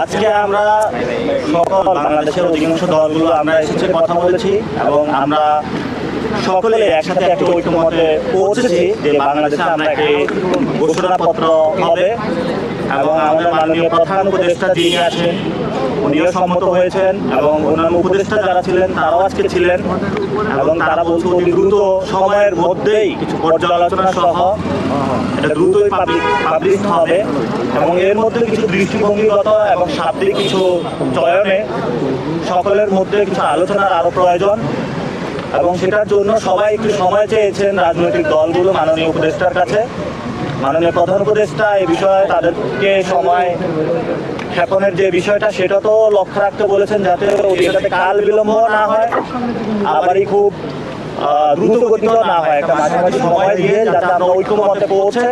আজকে আমরা সকল বাংলাদেশের অধিকাংশ দলগুলো আমরা এসেছে, কথা বলেছি এবং আমরা সকলে একসাথে একটি ঐক্যমতে পৌঁছেছি যে বাংলাদেশে আমরা একটি ঘোষণাপত্র হবে এবং আমাদের মাননীয় প্রধান উপদেষ্টা যিনি আছেন, উনিও সম্মত হয়েছেন এবং অন্যান্য উপদেষ্টা যারা ছিলেন তারাও আজকে ছিলেন এবং তারা বলছে অতি দ্রুত সময়ের মধ্যেই কিছু পর্যালোচনা সহ এটা দ্রুতই পাবলিক পাবলিশ হবে। এবং এর মধ্যে কিছু দৃষ্টিভঙ্গিগত এবং শাব্দিক কিছু চয়নে সকলের মধ্যে কিছু আলোচনার আরও প্রয়োজন। এবং সেটার জন্য সবাই একটু সময় চেয়েছেন রাজনৈতিক দলগুলো মাননীয় উপদেষ্টার কাছে। মাননীয় প্রধান উপদেষ্টা এই বিষয়ে তাদেরকে সময় ক্ষেপণের যে বিষয়টা, সেটা তো লক্ষ্য রাখতে বলেছেন যাতে কাল বিলম্ব না হয়। আবারই খুব দ্রুত গতিও না হয়। একটা মাঝামাঝি সময় দিয়ে যাতে আমরা ঐক্যমতে পৌঁছে।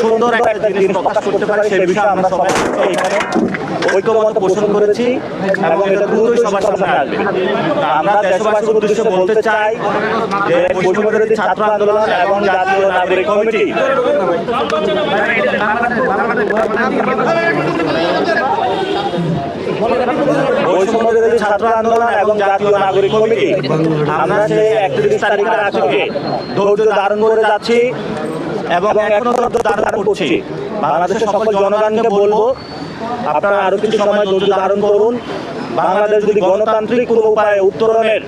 সুন্দর একটা জিনিস প্রকাশ করতে পারি সেই বিষয়ে আমরা সবাই এখানে ঐক্যমত পোষণ করেছি এবং এটা দ্রুতই সবার সামনে আসবে। আমরা দেশবাসীর উদ্দেশ্যে বলতে চাই যে ছাত্র আন্দোলন এবং জাতীয় নাগরিক কমিটি। ছাত্র আন্দোলন এবং জাতীয় নাগরিক কমিটি। আমরা সেই একত্রিশ তারিখের ধৈর্য ধারণ করে যাচ্ছি এবং এখনও ধারণ করছি। বাংলাদেশের সকল জনগণকে বলব, আপনারা আরও কিছু সময় ধৈর্য ধারণ করুন। বাংলাদেশ যদি গণতান্ত্রিক কোনো উপায়ে উত্তরণের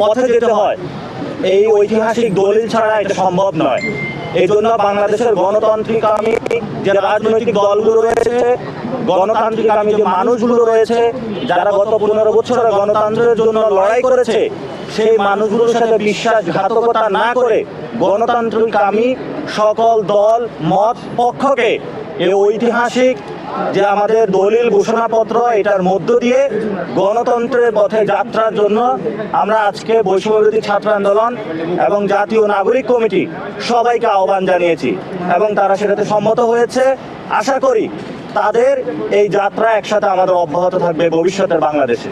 পথে যেতে হয়, এই ঐতিহাসিক দলিল ছাড়া এটা সম্ভব নয়। এই জন্য বাংলাদেশের গণতান্ত্রিক আমি যে রাজনৈতিক দলগুলো রয়েছে, গণতান্ত্রিক আমি যে মানুষগুলো রয়েছে, যারা গত পনেরো বছরের গণতন্ত্রের জন্য লড়াই করেছে, সেই মানুষগুলোর সাথে বিশ্বাসঘাতকতা না করে গণতান্ত্রিক আমি সকল দল, মত, পক্ষকে এই ঐতিহাসিক যে আমাদের দলিল ঘোষণাপত্র এটার মধ্য দিয়ে গণতন্ত্রের পথে যাত্রার জন্য আমরা আজকে বৈষম্যবিরোধী ছাত্র আন্দোলন এবং জাতীয় নাগরিক কমিটি সবাইকে আহ্বান জানিয়েছি এবং তারা সেটাতে সম্মত হয়েছে। আশা করি তাদের এই যাত্রা একসাথে আমাদের অব্যাহত থাকবে ভবিষ্যতের বাংলাদেশে।